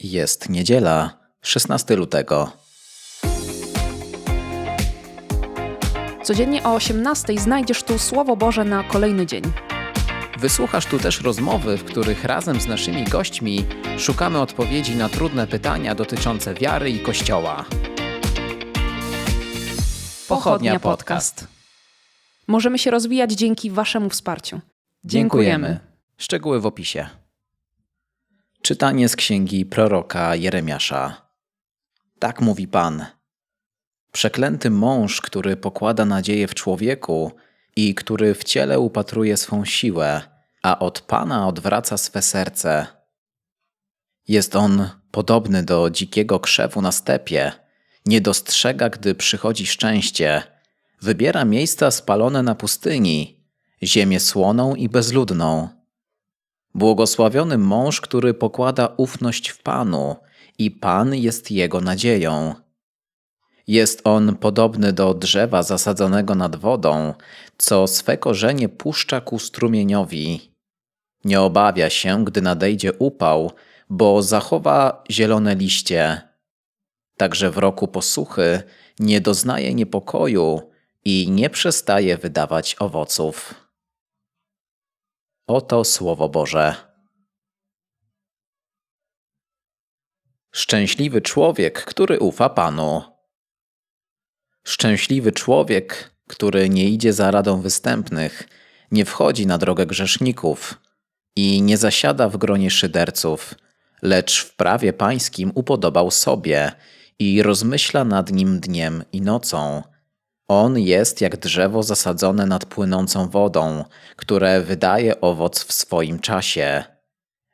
Jest niedziela, 16 lutego. Codziennie o 18 znajdziesz tu Słowo Boże na kolejny dzień. Wysłuchasz tu też rozmowy, w których razem z naszymi gośćmi szukamy odpowiedzi na trudne pytania dotyczące wiary i Kościoła. Pochodnia Podcast. Możemy się rozwijać dzięki Waszemu wsparciu. Dziękujemy. Szczegóły w opisie. Czytanie z księgi proroka Jeremiasza. Tak mówi Pan. Przeklęty mąż, który pokłada nadzieję w człowieku i który w ciele upatruje swą siłę, a od Pana odwraca swe serce. Jest on podobny do dzikiego krzewu na stepie, nie dostrzega, gdy przychodzi szczęście, wybiera miejsca spalone na pustyni, ziemię słoną i bezludną. Błogosławiony mąż, który pokłada ufność w Panu i Pan jest jego nadzieją. Jest on podobny do drzewa zasadzonego nad wodą, co swe korzenie puszcza ku strumieniowi. Nie obawia się, gdy nadejdzie upał, bo zachowa zielone liście. Także w roku posuchy nie doznaje niepokoju i nie przestaje wydawać owoców. Oto Słowo Boże. Szczęśliwy człowiek, który ufa Panu. Szczęśliwy człowiek, który nie idzie za radą występnych, nie wchodzi na drogę grzeszników i nie zasiada w gronie szyderców, lecz w prawie pańskim upodobał sobie i rozmyśla nad nim dniem i nocą. On jest jak drzewo zasadzone nad płynącą wodą, które wydaje owoc w swoim czasie.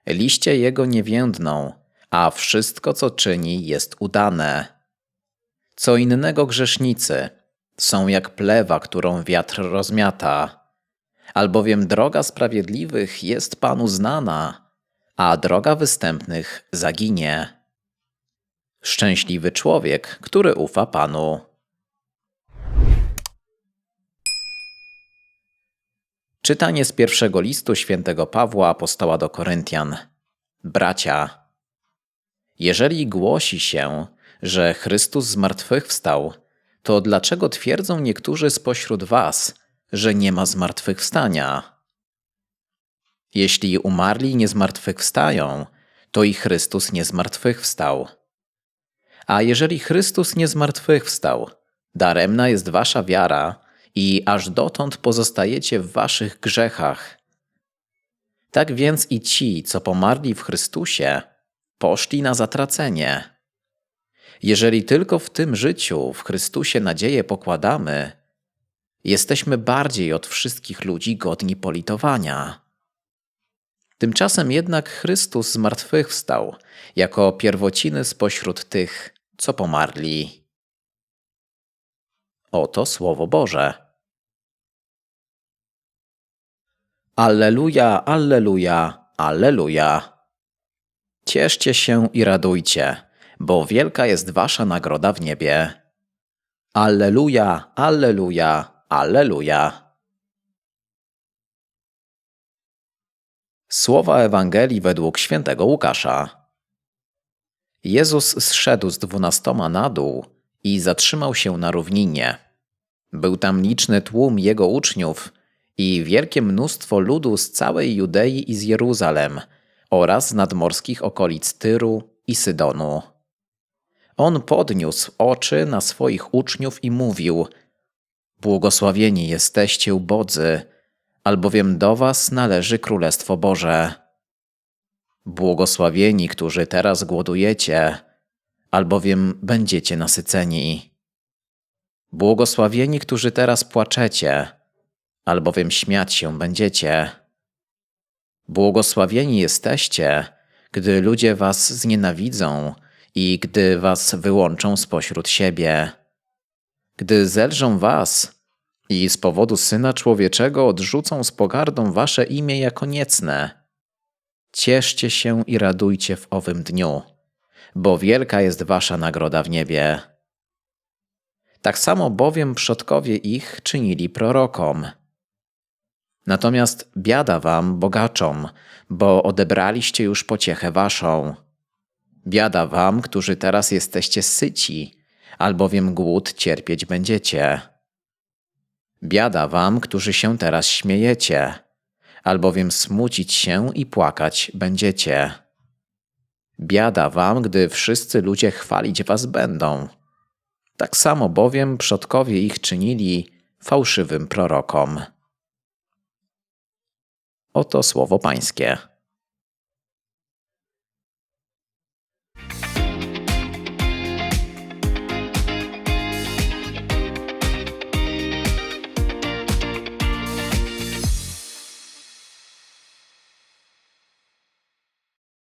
Liście jego nie więdną, a wszystko, co czyni, jest udane. Co innego grzesznicy są jak plewa, którą wiatr rozmiata. Albowiem droga sprawiedliwych jest Panu znana, a droga występnych zaginie. Szczęśliwy człowiek, który ufa Panu. Czytanie z pierwszego listu świętego Pawła apostoła do Koryntian. Bracia, jeżeli głosi się, że Chrystus zmartwychwstał, to dlaczego twierdzą niektórzy spośród was, że nie ma zmartwychwstania? Jeśli umarli nie zmartwychwstają, to i Chrystus nie zmartwychwstał. A jeżeli Chrystus nie zmartwychwstał, daremna jest wasza wiara i aż dotąd pozostajecie w waszych grzechach. Tak więc i ci, co pomarli w Chrystusie, poszli na zatracenie. Jeżeli tylko w tym życiu w Chrystusie nadzieję pokładamy, jesteśmy bardziej od wszystkich ludzi godni politowania. Tymczasem jednak Chrystus zmartwychwstał jako pierwociny spośród tych, co pomarli. Oto Słowo Boże. Alleluja, alleluja, alleluja. Cieszcie się i radujcie, bo wielka jest wasza nagroda w niebie. Alleluja, alleluja, alleluja. Słowa Ewangelii według świętego Łukasza. Jezus zszedł z dwunastoma na dół i zatrzymał się na równinie. Był tam liczny tłum jego uczniów i wielkie mnóstwo ludu z całej Judei i z Jeruzalem oraz z nadmorskich okolic Tyru i Sydonu. On podniósł oczy na swoich uczniów i mówił: Błogosławieni jesteście ubodzy, albowiem do was należy Królestwo Boże. Błogosławieni, którzy teraz głodujecie, albowiem będziecie nasyceni. Błogosławieni, którzy teraz płaczecie, albowiem śmiać się będziecie. Błogosławieni jesteście, gdy ludzie was znienawidzą i gdy was wyłączą spośród siebie. Gdy zelżą was i z powodu Syna Człowieczego odrzucą z pogardą wasze imię jako niecne. Cieszcie się i radujcie w owym dniu, bo wielka jest wasza nagroda w niebie. Tak samo bowiem przodkowie ich czynili prorokom. Natomiast biada wam, bogaczom, bo odebraliście już pociechę waszą. Biada wam, którzy teraz jesteście syci, albowiem głód cierpieć będziecie. Biada wam, którzy się teraz śmiejecie, albowiem smucić się i płakać będziecie. Biada wam, gdy wszyscy ludzie chwalić was będą. Tak samo bowiem przodkowie ich czynili fałszywym prorokom. Oto słowo Pańskie.